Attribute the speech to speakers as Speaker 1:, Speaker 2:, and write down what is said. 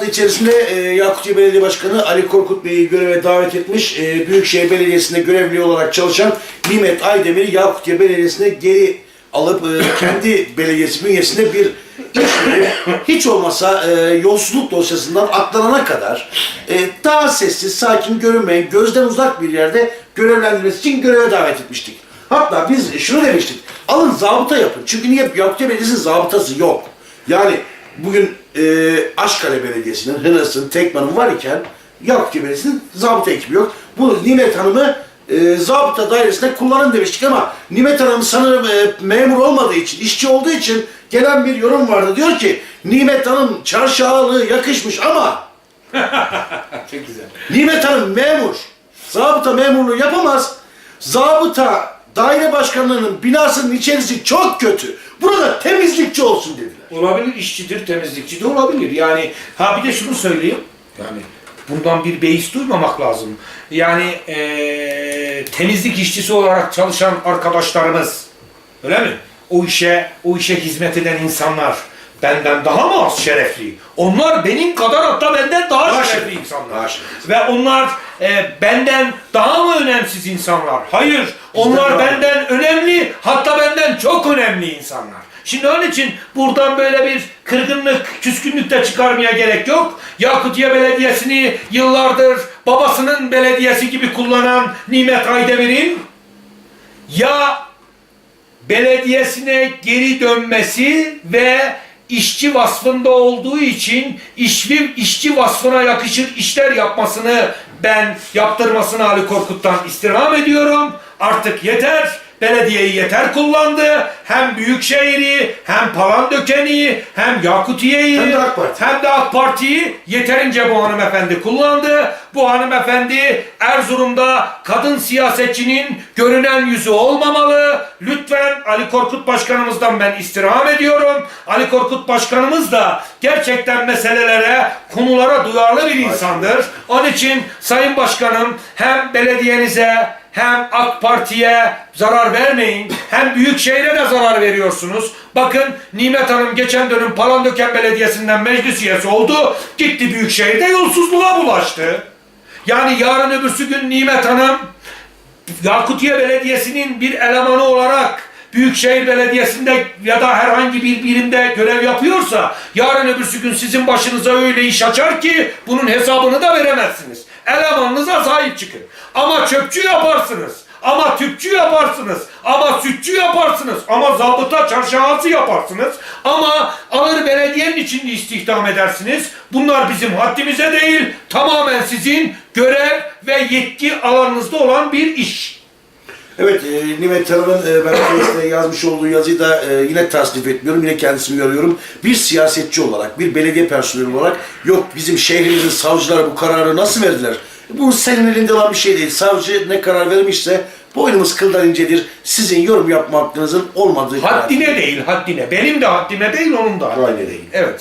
Speaker 1: içerisinde e, Yakutiye Belediye Başkanı Ali Korkut Bey'i göreve davet etmiş. E, Büyükşehir Belediyesi'nde görevli olarak çalışan Nimet Aydemir'i Yakutiye Belediyesi'ne geri alıp e, kendi belediyesi bünyesinde bir iş verip hiç olmasa e, yolsuzluk dosyasından aklanana kadar e, daha sessiz, sakin görünmeyen, gözden uzak bir yerde görevlendirmesi için göreve davet etmiştik. Hatta biz şunu demiştik, alın zabıta yapın. Çünkü niye Yakutiye Belediyesi'nin zabıtası yok. Yani bugün e, Aşkale Belediyesi'nin, Hınas'ın, Tekman'ın var iken Belediyesi'nin zabıta ekibi yok. Bu Nimet Hanım'ı e, zabıta dairesinde kullanın demiştik ama Nimet Hanım sanırım e, memur olmadığı için, işçi olduğu için gelen bir yorum vardı. Diyor ki Nimet Hanım çarşı ağalığı yakışmış ama
Speaker 2: Çok güzel.
Speaker 1: Nimet Hanım memur. Zabıta memurluğu yapamaz. Zabıta daire başkanlığının binasının içerisi çok kötü. Burada temizlikçi olsun dediler.
Speaker 2: Olabilir işçidir, temizlikçi de olabilir. Yani ha bir de şunu söyleyeyim. Yani bundan bir beis duymamak lazım. Yani eee, temizlik işçisi olarak çalışan arkadaşlarımız öyle mi? O işe o işe hizmet eden insanlar benden daha mı az şerefli? Onlar benim kadar hatta benden daha,
Speaker 1: Daha
Speaker 2: şerefli
Speaker 1: şerefli.
Speaker 2: insanlar.
Speaker 1: Daha şerefli.
Speaker 2: Ve onlar e, benden daha mı önemsiz insanlar? Hayır. onlar benden önemli, hatta benden çok önemli insanlar. Şimdi onun için buradan böyle bir kırgınlık, küskünlük de çıkarmaya gerek yok. Yakutiye Belediyesi'ni yıllardır babasının belediyesi gibi kullanan Nimet Aydemir'in ya belediyesine geri dönmesi ve işçi vasfında olduğu için işvi, işçi vasfına yakışır işler yapmasını ben yaptırmasını Ali Korkut'tan istirham ediyorum. Artık yeter. Belediyeyi yeter kullandı. Hem Büyükşehir'i, hem Palandöken'i, hem Yakutiye'yi,
Speaker 1: Hem de AK Parti.
Speaker 2: hem de AK Parti'yi yeterince bu hanımefendi kullandı. Bu hanımefendi Erzurum'da kadın siyasetçinin görünen yüzü olmamalı. Lütfen Ali Korkut Başkanımızdan ben istirham ediyorum. Ali Korkut Başkanımız da gerçekten meselelere, konulara duyarlı bir insandır. Onun için Sayın Başkanım hem belediyenize hem AK Parti'ye zarar vermeyin, hem Büyükşehir'e de zarar veriyorsunuz. Bakın Nimet Hanım geçen dönem Palandöken Belediyesi'nden meclis üyesi oldu. Gitti Büyükşehir'de yolsuzluğa bulaştı. Yani yarın öbürsü gün Nimet Hanım Yakutiye Belediyesi'nin bir elemanı olarak Büyükşehir Belediyesi'nde ya da herhangi bir birimde görev yapıyorsa yarın öbürsü gün sizin başınıza öyle iş açar ki bunun hesabını da veremezsiniz. Elemanınıza sahip çıkın. Ama çöpçü yaparsınız. Ama tüpçü yaparsınız. Ama sütçü yaparsınız. Ama zabıta çarşafası yaparsınız. Ama alır belediyenin içinde istihdam edersiniz. Bunlar bizim haddimize değil. Tamamen sizin görev ve yetki alanınızda olan bir iş.
Speaker 1: Evet, e, Nimet Hanım'ın e, ben Face'de yazmış olduğu yazıyı da e, yine tasnif etmiyorum, yine kendisini görüyorum. Bir siyasetçi olarak, bir belediye personeli olarak, yok bizim şehrimizin savcıları bu kararı nasıl verdiler? Bu senin elinde olan bir şey değil. Savcı ne karar vermişse boynumuz kıldan incedir. Sizin yorum yapma hakkınızın olmadığı karar.
Speaker 2: Haddine değil, haddine. Benim de haddime değil, onun da haddine
Speaker 1: Aynen.
Speaker 2: değil. Evet.